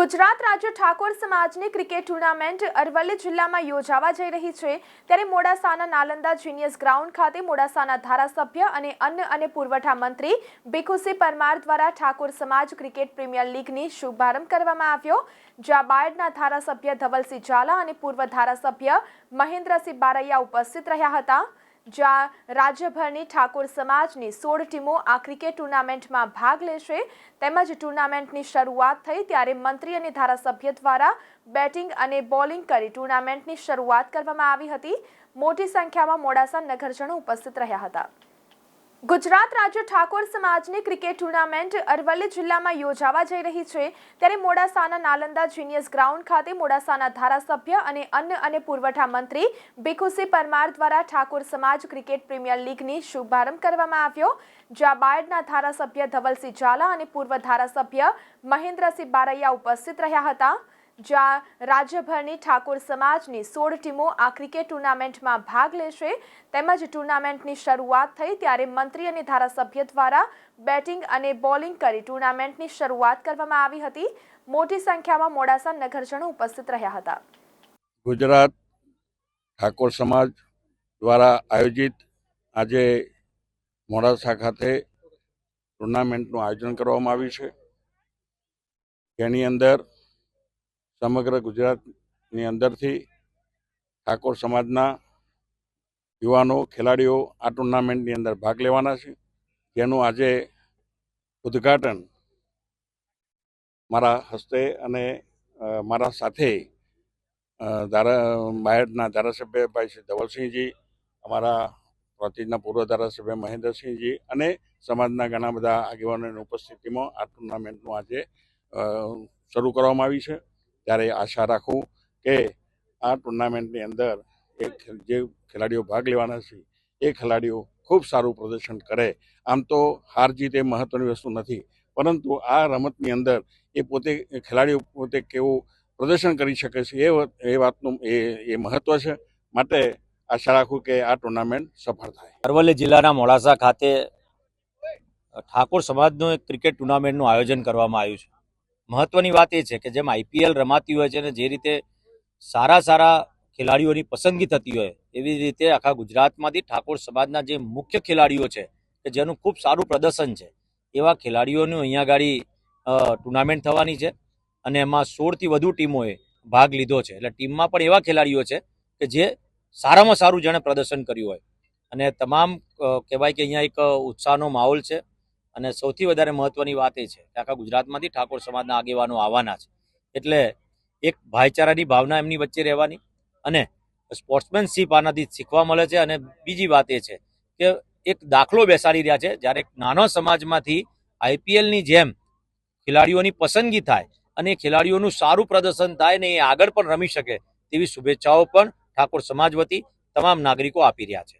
ગુજરાત રાજ્ય ઠાકોર સમાજની cricket tournament Aravalli જિલ્લામાં યોજાવા જઈ રહી છે. ત્યારે મોડાસાના નાલંદા જીનિયસ ગ્રાઉન્ડ ખાતે મોડાસાના ધારાસભ્ય અને અન્ન અને પુરવઠા મંત્રી ભીખુસિંહ પરમાર દ્વારા ઠાકોર સમાજ ક્રિકેટ પ્રીમિયર લીગની શુભારંભ કરવામાં આવ્યો. જ્યાં બાયડના ધારાસભ્ય ધવલસિંહ ઝાલા અને પૂર્વ ધારાસભ્ય મહેન્દ્રસિંહ બારૈયા ઉપસ્થિત રહ્યા હતા. જ્યાં રાજ્યભરની ઠાકોર સમાજની સોળ ટીમો આ ક્રિકેટ ટુર્નામેન્ટમાં ભાગ લેશે. તેમજ ટુર્નામેન્ટની શરૂઆત થઈ ત્યારે મંત્રી અને ધારાસભ્ય દ્વારા બેટિંગ અને બોલિંગ કરી ટુર્નામેન્ટની શરૂઆત કરવામાં આવી હતી. મોટી સંખ્યામાં મોડાસા નગરજનો ઉપસ્થિત રહ્યા હતા. ગુજરાત રાજ્ય ઠાકોર સમાજની ક્રિકેટ ટુર્નામેન્ટ અરવલ્લી જિલ્લામાં યોજાવા જઈ રહી છે. ત્યારે મોડાસાના નાલંદા જીનિયસ ગ્રાઉન્ડ ખાતે મોડાસાના ધારાસભ્ય અને અન્ન અને પુરવઠા મંત્રી ભીખુસિંહ પરમાર દ્વારા ઠાકોર સમાજ ક્રિકેટ પ્રીમિયર લીગની શુભારંભ કરવામાં આવ્યો. જ્યાં બાયડના ધારાસભ્ય ધવલસિંહ ઝાલા અને પૂર્વ ધારાસભ્ય મહેન્દ્રસિંહ બારૈયા ઉપસ્થિત રહ્યા હતા. જ્યાં રાજ્યભરની ઠાકોર સમાજની સોળ ટીમો આ ક્રિકેટ ટુર્નામેન્ટમાં ભાગ લેશે. તેમજ ટુર્નામેન્ટની શરૂઆત થઈ ત્યારે મંત્રી અને ધારાસભ્ય દ્વારા બેટિંગ અને બોલિંગ કરી ટુર્નામેન્ટની શરૂઆત કરવામાં આવી હતી. મોટી સંખ્યામાં મોડાસા નગરજનો ઉપસ્થિત રહ્યા હતા. ગુજરાત ઠાકોર સમાજ દ્વારા આયોજિત આજે મોડાસા ખાતે ટુર્નામેન્ટનું આયોજન કરવામાં આવ્યું છે. જેની અંદર સમગ્ર ગુજરાતની અંદરથી ઠાકોર સમાજના યુવાનો, ખેલાડીઓ આ ટુર્નામેન્ટની અંદર ભાગ લેવાના છે. જેનું આજે ઉદ્ઘાટન મારા હસ્તે અને મારા સાથે ધારા, બાયડના ધારાસભ્ય ભાઈ શ્રી ધવલસિંહજી, અમારા પ્રાંતિજના પૂર્વ ધારાસભ્ય મહેન્દ્રસિંહજી અને સમાજના ઘણા બધા આગેવાનોની ઉપસ્થિતિમાં આ ટુર્નામેન્ટનું આજે શરૂ કરવામાં આવી છે. ત્યારે આશા રાખું કે આ ટુર્નામેન્ટની અંદર એક જે ખેલાડીઓ ભાગ લેવાના છે, એ ખેલાડીઓ ખૂબ સારું પ્રદર્શન કરે. આમ તો હાર જીત એ મહત્ત્વની વસ્તુ નથી, પરંતુ આ રમતની અંદર એ પોતે, ખેલાડીઓ પોતે કેવું પ્રદર્શન કરી શકે છે એ એ વાતનું એ એ મહત્ત્વ છે. માટે આશા રાખું કે આ ટુર્નામેન્ટ સફળ થાય. અરવલ્લી જિલ્લાના મોડાસા ખાતે ઠાકોર સમાજનું એક ક્રિકેટ ટુર્નામેન્ટનું આયોજન કરવામાં આવ્યું છે. મહત્વની વાત એ છે કે જેમ આઈપીએલ રમાતી હોય છે અને જે રીતે સારા સારા ખેલાડીઓની પસંદગી થતી હોય, એવી રીતે આખા ગુજરાતમાંથી ઠાકોર સમાજના જે મુખ્ય ખેલાડીઓ છે, કે જેનું ખૂબ સારું પ્રદર્શન છે, એવા ખેલાડીઓનું અહીંયા ગાડી ટુર્નામેન્ટ થવાની છે અને એમાં સોળથી વધુ ટીમોએ ભાગ લીધો છે. એટલે ટીમમાં પણ એવા ખેલાડીઓ છે કે જે સારામાં સારું જેણે પ્રદર્શન કર્યું હોય. અને તમામ કહેવાય કે અહીંયા એક ઉત્સાહનો માહોલ છે. અને સૌથી વધારે મહત્વની વાત એ છે કે આખા ગુજરાતમાંથી ઠાકોર સમાજના આગેવાનો આવવાના છે. એટલે એક ભાઈચારાની ભાવના એમની વચ્ચે રહેવાની અને સ્પોર્ટ્સમેનશીપ આનાથી શીખવા મળે છે અને બીજી વાત એ છે કે એક દાખલો બેસાડી રહ્યા છે જ્યારે નાનો સમાજમાંથી આઈપીએલની જેમ ખેલાડીઓની પસંદગી થાય અને ખેલાડીઓનું સારું પ્રદર્શન થાય ને એ આગળ પણ રમી શકે તેવી શુભેચ્છાઓ પણ ઠાકોર સમાજ વતી તમામ નાગરિકો આપી રહ્યા છે.